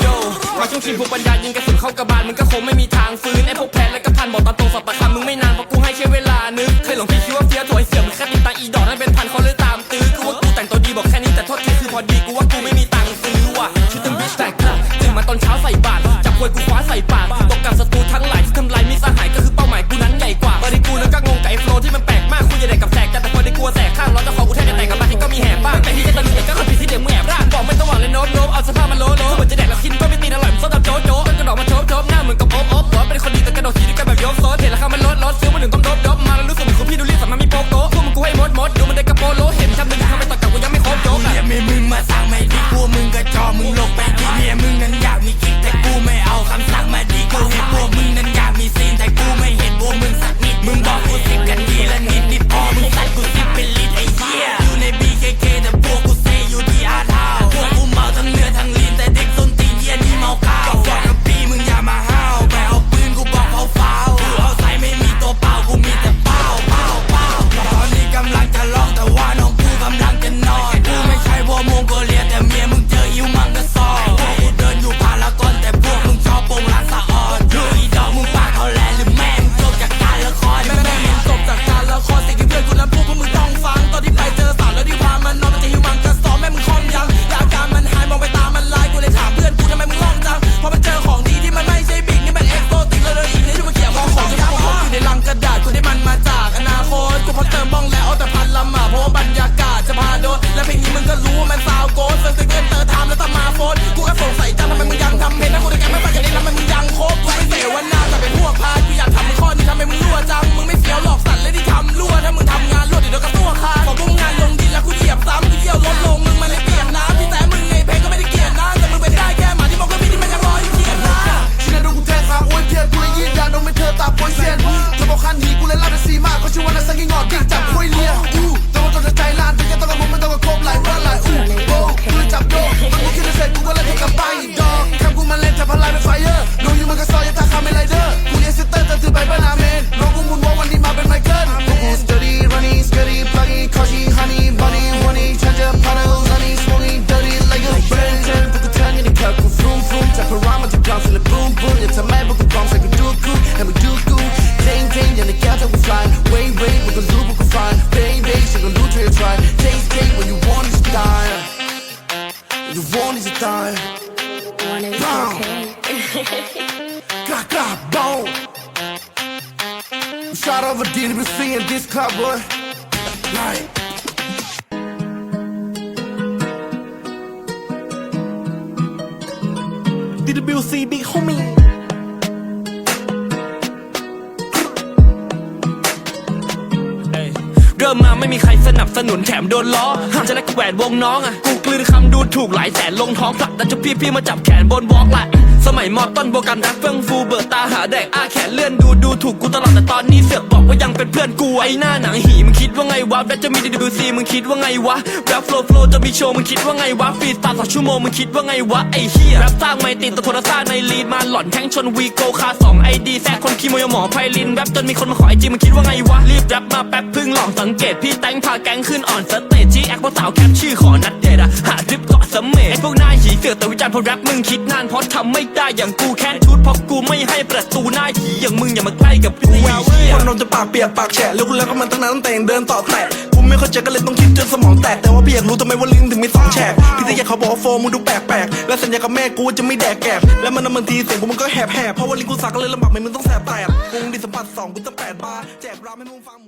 โยมาช่วงชิงพวกปัญญายิงกระสุนเข้ากระบาลมึงก็คงไม่มีทางฟื้นไอพวกแพ้และก็พันบอกตามตรงสับปะคำมึงไม่นานเพราะกูให้แค่เวลานึกเคยหลงพี่คิดว่าเฟี้ยวถอยเสียมึงแค่ติดตาอีดอกนั่นเป็นพันเขาเลยตามตื้อกูว่ากูแต่งตัวดีบอกแค่นี้แต่โทษทีคือพอดีกูว่ากูไม่มีตังค์ซื้อว่ะชุดเต็มบิชแตกละตื่นมาตอนเช้าใส่บาตรจับควยกูคว้าใส่ปากตกกับศัตรู โฟนกูก็สงสัยจังทำไมมึงยังทำเพลงนะกูได้แกไม่ฟังกันนี้แล้วมันมึงยังโค try. Taste cake when you want is to die. You want is to die. Boom. Gah gah boom. Shot over DWC in this club, boy. Right. DWC, big homie. ริ่มมาไม่มีใครสนับสนุนแถมโดนล้อห้ามจะแลกแหวนวงน้องอะกูกลืนคำดูถูกหลายแสนลงท้องผลักดันจะพี่พี่มาจับแขนบนวอล์กแหละ สมัยมอต้นโบกันรักเฟื่องฟูเบิดตาหาแดกอ้าแขนเลื่อนดูดูถูกกูตลอดแต่ตอนนี้เสือกบอกว่ายังเป็นเพื่อนกูไอหน้าหนังหีมึงคิดว่าไงวะแรปจะมี DWC มึงคิดว่าไงวะแรปโฟล์โฟล์จะมีโชว์มึงคิดว่าไงวะฟรีสไตล์สองชั่วโมงมึงคิดว่าไงวะไอเฮียแรปสร้างไม่ติดตัวโทรศัพท์ในลีดมาหล่อนแข้งชนวีโกคาสองไอดีแทรกคนคีโมยหมอไพลินแรปจนมีคนมาขอไอจีมึงคิดว่าไงวะรีบแรปมาแป๊บพึ่งหลองสังเกตพี่แตงพาแก๊งขึ้นอ่อนสเตจที่แอคพราสาวแคปชื่อขอนัดเดทอะหาดริปเกาะเสมไอพวกหน้า สือกแต่วิจารณ์เพราะแรปมึงคิดนานเพราะทำไม่ได้อย่างกูแค่ชุดเพราะกูไม่ให้ประตูหน้าหีอย่างมึงอย่ามาใกล้กับกูไอ้เหี้ยคนนอนจะปากเปียกปากแฉะแล้วกูแล้วก็มันตั้งนานตั้งแต่ยังเดินต่อแตะกูไม่เข้าใจก็เลยต้องคิดจนสมองแตกแต่ว่าพี่อยากรู้ทำไมว่าลิ้นถึงมีสองแฉกพี่แต่อยากเขาบอกว่าโฟมึงดูแปลกๆและสัญญากับแม่กูว่าจะไม่แดกแกบแล้วมันบางทีเสียงกูมันก็แหบๆเพราะว่าลิ้นกูสักก็เลยลำบากไม่มึงต้องแสบแตกวงดีสัมผัสสองกูจะแปดบาร์แจกรามให้มึงฟัง